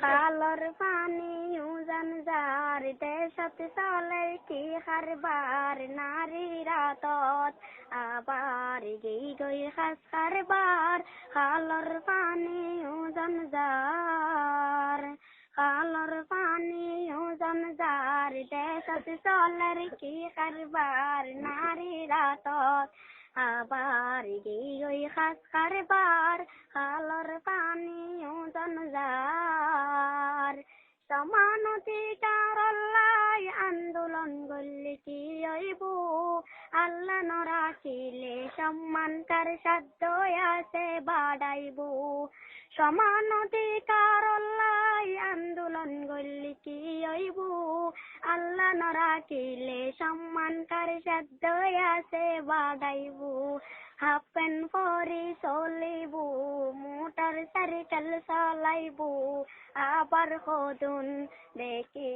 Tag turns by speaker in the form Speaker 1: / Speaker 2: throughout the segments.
Speaker 1: খালর পানি উজান যার দেশত চলে কি খারবার নারী রাতত আবার গেই গই খাস খারবার। খালর পানি উজান যার খালর পানি উজান যার দেশত চলে কি খারবার নারী রাতত আবার গেই খাস খারবার খালর পানি উজান যার সমানতিকার আল্লাহ, আন্দোলন গল্লি কি হইব? আল্লাহ নরাখিলে সম্মান কার সাধ্য আছে, বাড়াইব। সমানতিকার আল্লাহ আল্লাহ নরাখিলে সম্মান কার সাধ্য আছে বাড়াইব হাফ প্যান্ট চলিব মোটর সাইকেল চলাইব আবার কদুন দেখি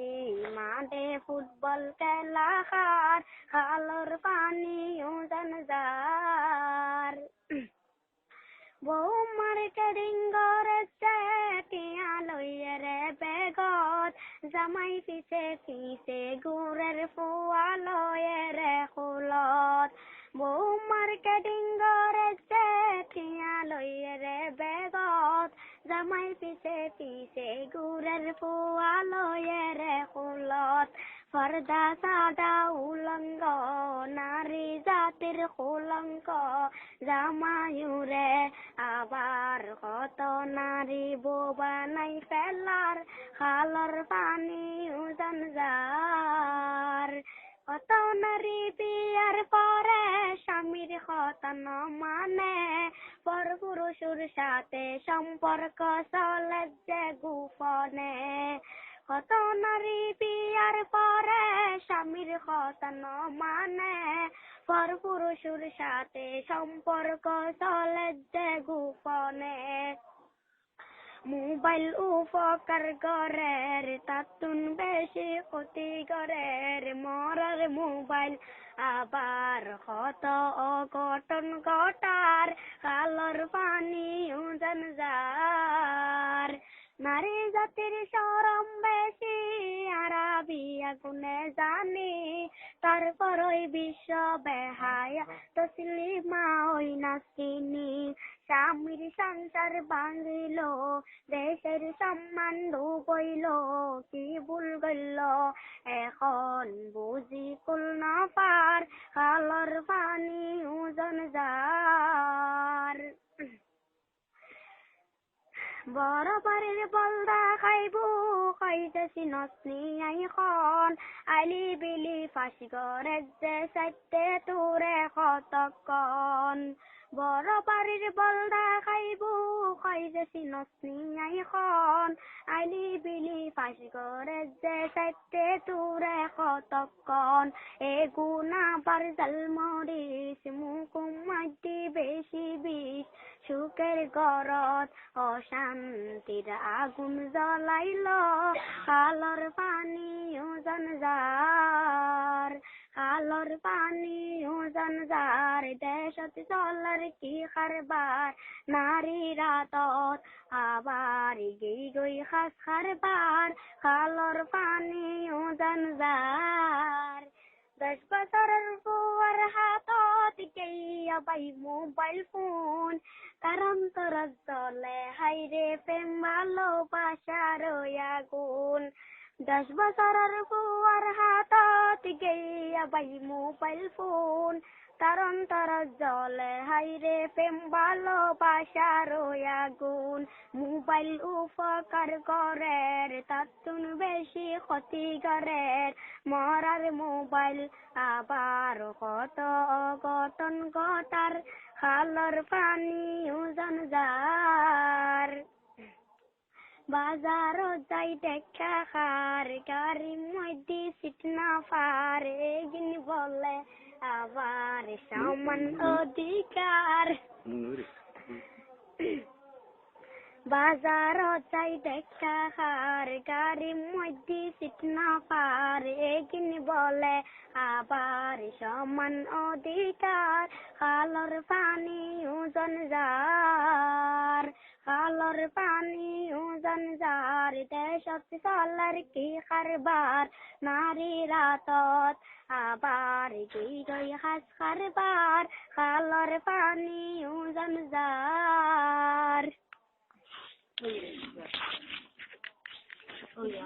Speaker 1: মাঠে ফুটবল খেলা খার খালর পানি উজান যার বউ মার্কেটিং করেছে টিয়া বেগত জামাই পিছে পিছে গুড়ের ফুয়া লয়ে রে খুলত বউ মার্কেটিং করেছে লইয়ে রে বেগত। জামাই পিছে পিছে গুড়ের ফুয়া লয়ে রে খুলত ফর্দা সাদা কুলঙ্ক জামায়ুরে আবার কত নারী বোবা নাই ফেলার, খালর পানি উজান যার কত নারী বিয়ার পরে স্বামীর কথা ন মানে পর পুরুষের সাথে সম্পর্ক চলে যে গোপনে। কত নারী বিয়ার পরে স্বামীর কথা ন মানে? পর পুরুষের সাথে সম্পর্ক চলে যে গোপনে। মোবাইল উপকার করের তাতুন বেশি ক্ষতি করের মরার মোবাইল আবার কত অঘটন ঘটার। কালর পানি উজান যার। নারী জাতির বেশি আগুনে জানি, তারপর ওই বিশ্ব বেহায়া। তসলিমা ওই নাসিনী, স্বামীর সংসার ভাঙিল, দেশের সম্মান ডুবইল, কি ভুল গইল? এখন বুঝি কুল না পার, কালর পানি ওজন যার। বাড়ির বলদা খাইব খাইতেছি নসনি আইখন আইলি বিলি ফাঁসি করে যে সাইতে তোরে কতক্ষণ। বড় বলদা খাইব খাইতেছি নসনি আইখন আইলি বিলি ফাঁসি করে যে সাইতে তোরে কতক্ষণ। এ বার জাল মরিস মুকুম মাটি বেশি বিষ। সুখের গরত অশান্তির আগুন জ্বলাইল। কালর পানি ওজন যার কালর পানি ওজন যার দেশত চলার কি খারবার? নারী রাতত আবার গই গই খাস খারবার। কালর পানি ওজন যার দশ বছরের বুয়ার হাতত গেইয়া বাই মোবাইল ফোন। কারণ তোর চলে হাইরে প্রেম ভালোবাসার আগুন। দশ বছরের বুয়ার হাতত বাই মোবাইল ফোন তার অন্তর জলে হাইরে প্রেম ভালোবাসার আগুন মোবাইল উপকার করের তাতুন বেশি ক্ষতি করের মরার মোবাইল আবার কত অঘটন ঘটার খালর পানি ওজন যার বাজার যাই দেখা খার গাড়ি মধ্যে সিট না পার। এগিন বলে আবার সমান অধিকার। বাজার যাই দেখা খার গাড়ি মধ্যে সিট না পার। এগিন বলে আবার সমান অধিকার। খালর পানি ওজন যার, খালর পানি যার দেশত চলার কি কারবার? নারী রাতত আবার কি গই হাস কারবার, কালর পানি উজান যার